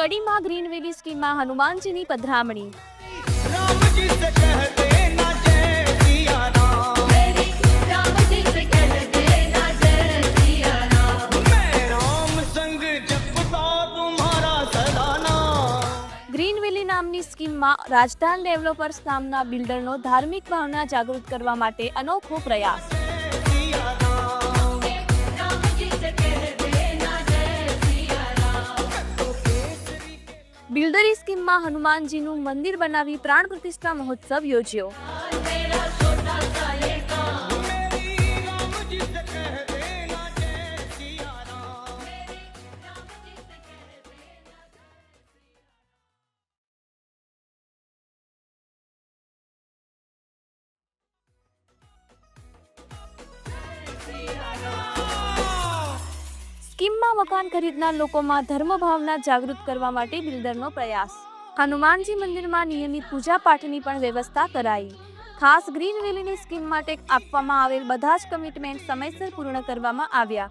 કડીમાં ગ્રીન વેલી સ્કીમમાં હનુમાનજીની પધરામણી. ગ્રીનવેલી નામની સ્કીમમાં રાજધાન ડેવલપર્સ નામના બિલ્ડરનો ધાર્મિક ભાવના જાગૃત કરવા માટે અનોખો પ્રયાસ. બિલ્ડરી સ્કીમમાં હનુમાનજીનું મંદિર બનાવી પ્રાણ પ્રતિષ્ઠા મહોત્સવ યોજ્યો. મકાન ખરીદનાર લોકોમાં ધર્મ ભાવના જાગૃત કરવા માટે બિલ્ડરનો પ્રયાસ. હનુમાનજી મંદિરમાં નિયમિત પૂજા પાઠની પણ વ્યવસ્થા કરાઈ. ખાસ ગ્રીન વેલીની સ્કીમ માટે આપવામાં આવેલ બધા જ કમિટમેન્ટ સમયસર પૂર્ણ કરવામાં આવ્યા.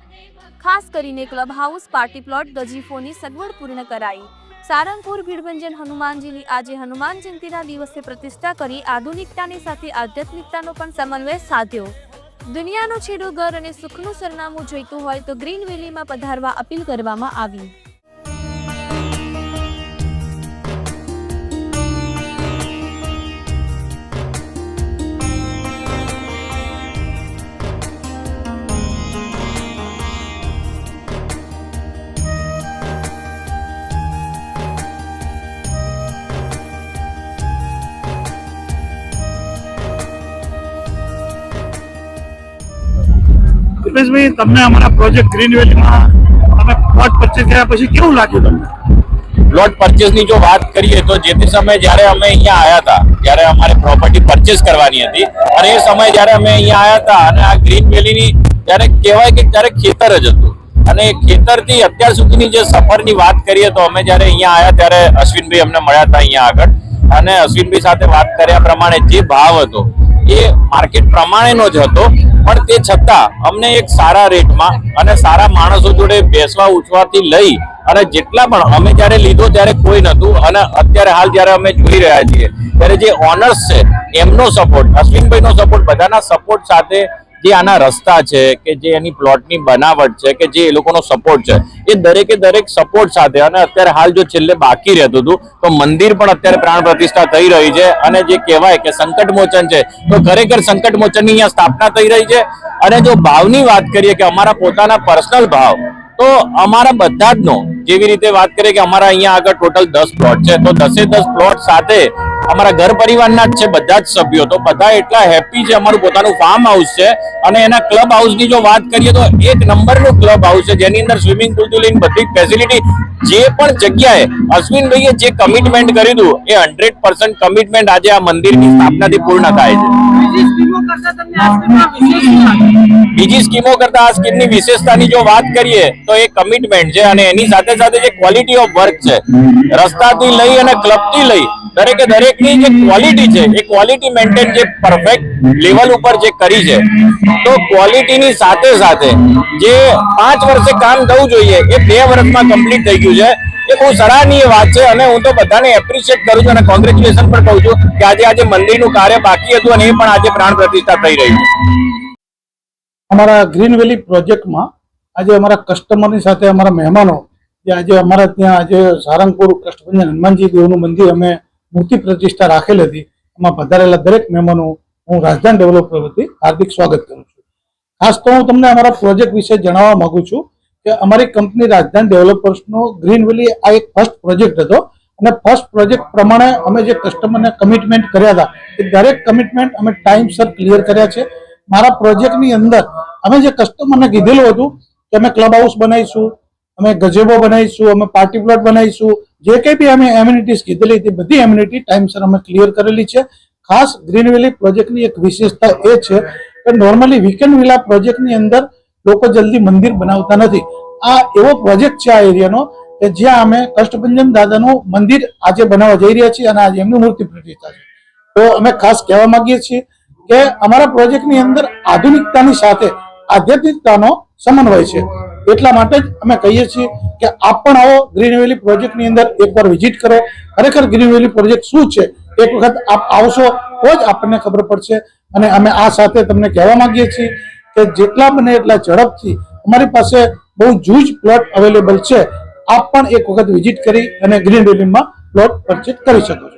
ખાસ કરીને ક્લબ હાઉસ, પાર્ટી પ્લોટ, ગજીફોની સગવડ પૂર્ણ કરાઈ. સારંગપુર, ભીડભંજન હનુમાનજીની આજે હનુમાન જયંતિના દિવસે પ્રતિષ્ઠા કરી આધુનિકતાની સાથે આધ્યાત્મિકતાનો પણ સમન્વય સાધ્યો. દુનિયાનો છેડો ઘર અને સુખનું સરનામું જોઈતું હોય તો ગ્રીન વેલીમાં પધારવા અપીલ કરવામાં આવી. દિપેશભાઈ તમને અમારા પ્રોજેક્ટ ગ્રીન વેલીમાં તમે પ્લોટ પરચેસ કર્યા પછી કેવું લાગ્યું તમને? પ્લોટ પરચેસની જો વાત કરીએ તો જે તે સમયે જ્યારે અમે અહીંયા આવ્યા હતા, ત્યારે અમારે પ્રોપર્ટી પરચેસ કરવાની હતી. અને એ સમયે જ્યારે અમે અહીંયા આવ્યા હતા અને આ ગ્રીન વેલીની ત્યારે કહેવાય કે ત્યારે ખેતર જ હતું. અને ખેતરથી અત્યાર સુધીની જે સફરની વાત કરીએ તો અમે જ્યારે અહીંયા આવ્યા ત્યારે અશ્વિનભાઈ અમને મળ્યા હતા અહીંયા આગળ. અને અશ્વિનભાઈ સાથે વાત કર્યા પ્રમાણે જે ભાવ હતો એ માર્કેટ પ્રમાણેનો જ હતો. પણ તે છતાં અમને એક સારા રેટમાં અને સારા માણસો જોડે બેસવા, ઉઠવાથી લઈ અને જેટલા પણ અમે જ્યારે લીધો ત્યારે કોઈ નહોતું અને અત્યારે હાલ જ્યારે અમે જોઈ રહ્યા છીએ, ત્યારે જે ઓનર્સ છે, એમનો સપોર્ટ અશ્વિનભાઈનો સપોર્ટ બધાના સપોર્ટ સાથે જે આના રસ્તા છે કે જે એની પ્લોટની બનાવટ છે કે જે એ લોકોનો સપોર્ટ છે, એ દરેકે દરેક સપોર્ટ સાથે અને અત્યારે હાલ જો છેલ્લે બાકી રહેતું હતું, તો મંદિર પણ અત્યારે પ્રાણ પ્રતિષ્ઠા થઈ રહી છે અને જે કહેવાય કે સંકટમોચન છે, તો ખરેખર સંકટમોચનની અહીંયા સ્થાપના થઈ રહી છે. અને જો ભાવની વાત કરીએ કે અમારા પોતાના પર્સનલ ભાવ, તો અમારા બધા જ નો જેવી રીતે વાત કરીએ કે અમારા અહીંયા આગળ ટોટલ દસ પ્લોટ છે, તો દસે દસ પ્લોટ સાથે અમારા ઘર પરિવારના જ છે બધા જ સભ્યો. તો બધા એટલા હેપી છે અમારું પોતાનું ફાર્મ હાઉસ છે. અને એના ક્લબ હાઉસની જો વાત કરીએ તો એક નંબરનું ક્લબ હાઉસ છે જેની અંદર સ્વિમિંગ પુલથી લઈને બધી ફેસિલિટી જે પણ જગ્યાએ અશ્વિનભાઈએ જે કમિટમેન્ટ કર્યું હતું એ હંડ્રેડ પર્સન્ટ કમિટમેન્ટ આજે આ મંદિરની સ્થાપનાથી પૂર્ણ થાય છે. બીજી સ્કીમો કરતા આ સ્કીમની વિશેષતાની જો વાત કરીએ તો એ કમિટમેન્ટ છે અને એની સાથે સાથે જે ક્વોલિટી ઓફ વર્ક છે રસ્તાથી લઈ અને ક્લબથી લઈ દરેકે દરેકની જે ક્વોલિટી છે, એ ક્વોલિટી મેન્ટેન જે પરફેક્ટ લેવલ ઉપર જે કરી છે, તો ક્વોલિટીની સાથે સાથે જે પાંચ વર્ષે કામ થવું જોઈએ, એ બે વર્ષમાં કમ્પ્લીટ થઈ ગયું છે. એ બહુ સરાહનીય વાત છે અને હું તો બધાને એપ્રિશિએટ કરું છું અને કોંગ્રેચ્યુલેશન પણ કહું છું કે આજે આજે મંદિરનું કાર્ય બાકી હતું અને એ પણ આજે પ્રાણ પ્રતિષ્ઠા થઈ રહી છે. અમારા ગ્રીન વેલી પ્રોજેક્ટમાં આજે અમારા કસ્ટમરની સાથે અમારા મહેમાનો, જે આજે અમારા ત્યાં આજે સારંગપુર કષ્ટભંજન હનુમાનજી દેવનું મંદિર અમે મૂર્તિ પ્રતિષ્ઠા રાખેલ હતી. એમાં પધારેલા દરેક મહેમાનો હું રાજધાન ડેવલપર વતી હાર્દિક સ્વાગત કરું છું. ખાસ તો હું તમને અમારા પ્રોજેક્ટ વિશે જણાવવા માંગુ છું કે અમારી કંપની રાજધાન ડેવલપર્સનો ગ્રીન વેલી આ એક ફર્સ્ટ પ્રોજેક્ટ હતો. અને ફર્સ્ટ પ્રોજેક્ટ પ્રમાણે અમે જે કસ્ટમરને કમિટમેન્ટ કર્યા હતા, એ દરેક કમિટમેન્ટ અમે ટાઈમસર ક્લિયર કર્યા છે. મારા પ્રોજેક્ટની અંદર અમે જે કસ્ટમરને કીધેલું હતું કે અમે ક્લબ હાઉસ બનાવીશું, અમે ગજેબો બનાવીશું, અમે પાર્ટી પ્લોટ બનાવીશું જે કંઈ બી અમે એમ્યુનિટીઝ કીધેલી હતી, બધી એમ્યુનિટી ટાઈમસર અમે ક્લિયર કરેલી છે. ખાસ ગ્રીન વેલી પ્રોજેક્ટની એક વિશેષતા એ છે કે નોર્મલી વીકેન્ડ વિલા પ્રોજેક્ટની અંદર લોકો જલ્દી મંદિર બનાવતા નથી. આ એવો પ્રોજેક્ટ છે આ એરિયાનો કે જ્યાં અમે કષ્ટભંજન દાદાનું મંદિર આજે બનાવવા જઈ રહ્યા છીએ અને આજે એમની મૂર્તિ પ્રતિષ્ઠા છે. તો અમે ખાસ કહેવા માંગીએ છીએ કે અમારા પ્રોજેક્ટની અંદર આધુનિકતાની સાથે આધ્યાત્મિકતાનો સમન્વય છે. એટલા માટે જ અમે કહીએ છીએ કે આપ પણ આવો ગ્રીન વેલી પ્રોજેક્ટની અંદર એકવાર વિઝિટ કરો. ખરેખર ગ્રીન વેલી પ્રોજેક્ટ શું છે? એક વખત આપ આવશો તો જ આપણને ખબર પડશે. અને અમે આ સાથે તમને કહેવા માંગીએ છીએ કે જેટલા બને એટલા ઝડપથી અમારી પાસે બહુ જૂજ પ્લોટ અવેલેબલ છે. આપ પણ એક વખત વિઝિટ કરી અને ગ્રીન વેલીમાં પ્લોટ પરચેસ કરી શકો છો.